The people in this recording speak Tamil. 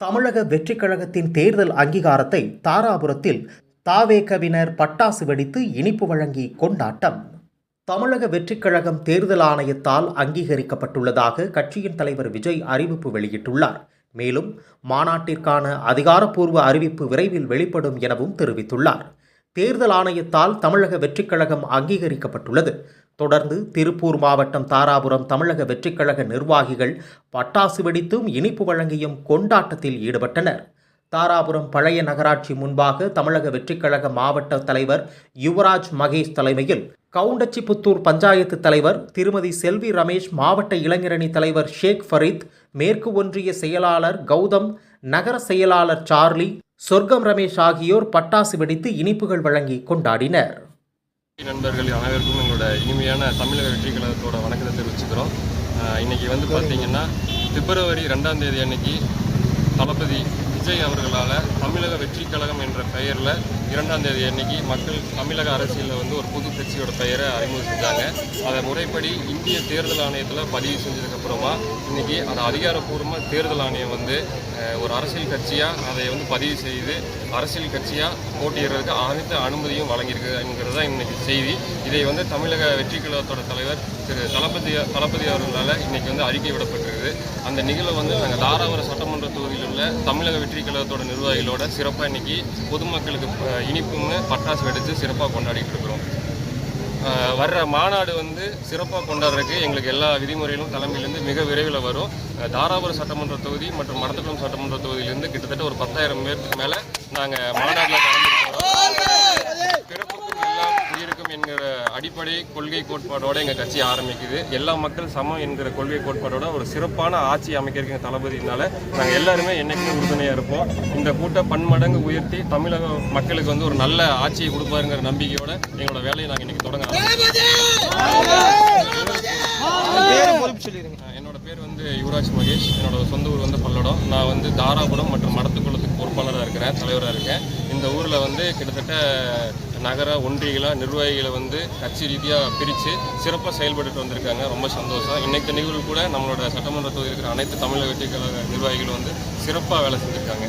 தமிழக வெற்றிக் கழகத்தின் தேர்தல் அங்கீகாரத்தை தாராபுரத்தில் தாவேகவினர் பட்டாசு வெடித்து இனிப்பு வழங்கி கொண்டாட்டம். தமிழக வெற்றிக் கழகம் தேர்தல் ஆணையத்தால் அங்கீகரிக்கப்பட்டுள்ளதாக கட்சியின் தலைவர் விஜய் அறிவிப்பு வெளியிட்டுள்ளார். மேலும் மாநாட்டிற்கான அதிகாரப்பூர்வ அறிவிப்பு விரைவில் வெளிப்படும் எனவும் தெரிவித்துள்ளார். தேர்தல் ஆணையத்தால் தமிழக வெற்றிக் கழகம் அங்கீகரிக்கப்பட்டுள்ளது. தொடர்ந்து திருப்பூர் மாவட்டம் தாராபுரம் தமிழக வெற்றிக்கழக நிர்வாகிகள் பட்டாசு வெடித்தும் இனிப்பு வழங்கியும் கொண்டாட்டத்தில் ஈடுபட்டனர். தாராபுரம் பழைய நகராட்சி முன்பாக தமிழக வெற்றிக்கழக மாவட்ட தலைவர் யுவராஜ் மகேஷ் தலைமையில் கவுண்டச்சிபுத்தூர் பஞ்சாயத்து தலைவர் திருமதி செல்வி ரமேஷ் மாவட்ட இளைஞரணி தலைவர் ஷேக் ஃபரீத் மேற்கு ஒன்றிய செயலாளர் கௌதம் நகர செயலாளர் சார்லி சொர்க்கம் ரமேஷ் ஆகியோர் பட்டாசு வெடித்து இனிப்புகள் வழங்கி கொண்டாடினர். நண்பர்கள் அனைவருக்கும் எங்களோட இனிமையான தமிழக வெற்றி கழகத்தோட வணக்கத்தை தெரிவிச்சுக்கிறோம். இன்னைக்கு வந்து பார்த்தீங்கன்னா பிப்ரவரி ரெண்டாம் தேதி அன்னைக்கு தளபதி விஜய் அவர்களால் தமிழக வெற்றி கழகம் என்ற பெயரில் இரண்டாம் தேதி அன்னைக்கு மக்கள் தமிழக அரசியலில் வந்து ஒரு புது கட்சியோட பெயரை அறிமுகம் செஞ்சாங்க அதை முறைப்படி இந்திய தேர்தல் ஆணையத்தில் பதிவு செஞ்சதுக்கப்புறமா இன்றைக்கி அதை அதிகாரப்பூர்வமாக தேர்தல் ஆணையம் வந்து ஒரு அரசியல் கட்சியாக அதை வந்து பதிவு செய்து அரசியல் கட்சியாக போட்டியிடுறதுக்கு அனைத்து அனுமதியும் வழங்கியிருக்குங்கிறது தான் இன்றைக்கி செய்தி. இதை வந்து தமிழக வெற்றி கழகத்தோட தலைவர் திரு தளபதி தளபதி அவர்களால் இன்றைக்கி வந்து அறிக்கை விடப்பட்டிருக்குது. அந்த நிகழ்வு வந்து நாங்கள் தாராபுரம் சட்டமன்ற தொகுதியில் உள்ள தமிழக வெற்றி கழகத்தோட நிர்வாகிகளோட சிறப்பாக இன்னைக்கு பொதுமக்களுக்கு இனிப்புன்னு பட்டாசு வெடித்து சிறப்பாக கொண்டாடிட்டு இருக்கிறோம். வர்ற மாநாடு வந்து சிறப்பாக கொண்டாடுறதுக்கு எங்களுக்கு எல்லா விதிமுறைகளும் தலைமையிலேருந்து மிக விரைவில் வரும். தாராபுரம் சட்டமன்ற தொகுதி மற்றும் மடத்துக்குளம் சட்டமன்ற தொகுதியிலேருந்து கிட்டத்தட்ட ஒரு பத்தாயிரம் பேருக்கு மேலே நாங்கள் மாநாட்டில் கலந்துருக்கோம் அடிப்படை கொள்கை கோட்பாடோட எங்கள் கட்சி ஆரம்பிக்குது. எல்லா மக்கள் சமம் என்கிற கொள்கை கோட்பாடோட ஒரு சிறப்பான ஆட்சி அமைக்கிறதுக்கு எங்கள் தளபதினால நாங்கள் எல்லாருமே என்னைக்குமே உறுதுணையாக இருப்போம். இந்த கூட்டம் பன்மடங்கு உயர்த்தி தமிழக மக்களுக்கு வந்து ஒரு நல்ல ஆட்சியை கொடுப்பாருங்கிற நம்பிக்கையோட எங்களோட வேலையை நாங்கள் இன்னைக்கு தொடங்க என்னோட பேர் வந்து யுவராஜ் மகேஷ். என்னோட சொந்த ஊர் வந்து பல்லடம். நான் வந்து தாராபுரம் மற்றும் மடத்துக்குளத்துக்கு பொறுப்பாளராக இருக்கிறேன் தலைவராக இருக்கேன். இந்த ஊரில் வந்து கிட்டத்தட்ட நகர ஒன்றியங்களாக நிர்வாகிகளை வந்து கட்சி ரீதியாக பிரித்து சிறப்பாக செயல்பட்டுட்டு வந்திருக்காங்க. ரொம்ப சந்தோஷம். இன்றைக்கு நிகழ்வு கூட நம்மளோட சட்டமன்ற தொகுதியில் இருக்கிற அனைத்து தமிழக வெற்றி கழக நிர்வாகிகளும் வந்து சிறப்பாக வேலை செஞ்சுருக்காங்க.